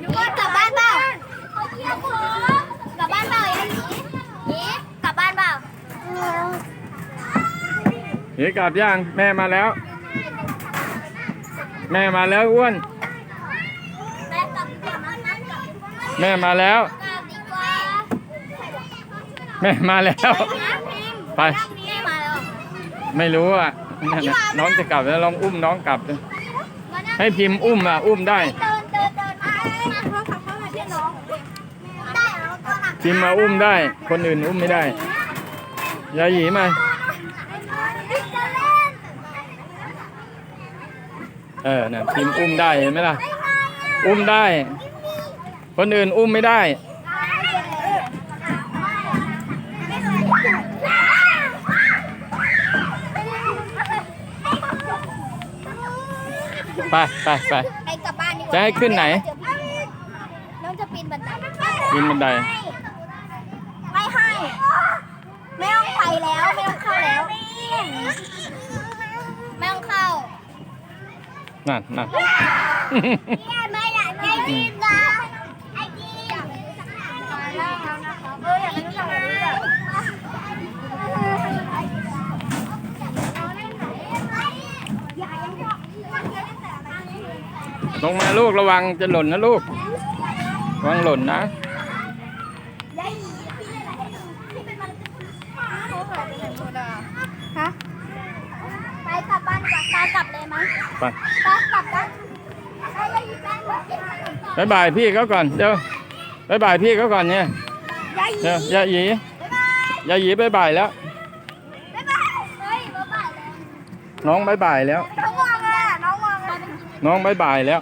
อยู่กลับบ้านเปล่ากลับบ้านเปล่ายังนี่กลับบ้านเปล่าหนีกลับย่างแม่มาแล้ว แม่มาแล้วอ้วน แม่กลับกลับบ้านกลับแม่มาแล้ว กลับดีกว่าแม่มาแล้ว ไป แม่มาแล้ว ไม่รู้อะนั่นน่ะน้องจะกลับแล้วลองอุ้มน้องกลับดิ ให้พิมพ์อุ้มอะ อุ้มได้ เดินเดินเดินมามาโทรศัพท์เข้ามาที่น้องได้เอาตัวหนักพิมพ์มาอุ้มได้ คนอื่นอุ้มไม่ได้ยายหยีมาเล่นเออน่ะพิมพ์อุ้มได้เห็นไหมล่ะ อุ้มได้ คนอื่นอุ้มไม่ได้ ไปไปไป ไปกลับบ้านดีกว่าจะให้ขึ้นไหน น้องจะปีนบันไดปีนบันได ไม่ให้ ไม่ต้องไปแล้ว ไม่ต้องเข้าแล้ว ไม่ต้องเข้านั่นนั่น ไม่อยากไม่กินนะไอ้กินเอออยากให้รู้จักแบบนี้อะ ลงมาลูกระวังจะหล่นนะลูกระวังหล่นนะฮะไปกลับบ้านดีกว่าตากลับเลยไหมไปตากลับบ้านไปเลยอีกแป๊บนึงบายบายพี่เขาก่อนเดี๋ยวบายบายพี่เขาก่อนเนี่ยเดี๋ยวยาหยียบาหยีบายบายวบ๊ายบายเฮ้ยบ๊ายบายแล้วน้องบายบายแล้ว น้องบายบายแล้ว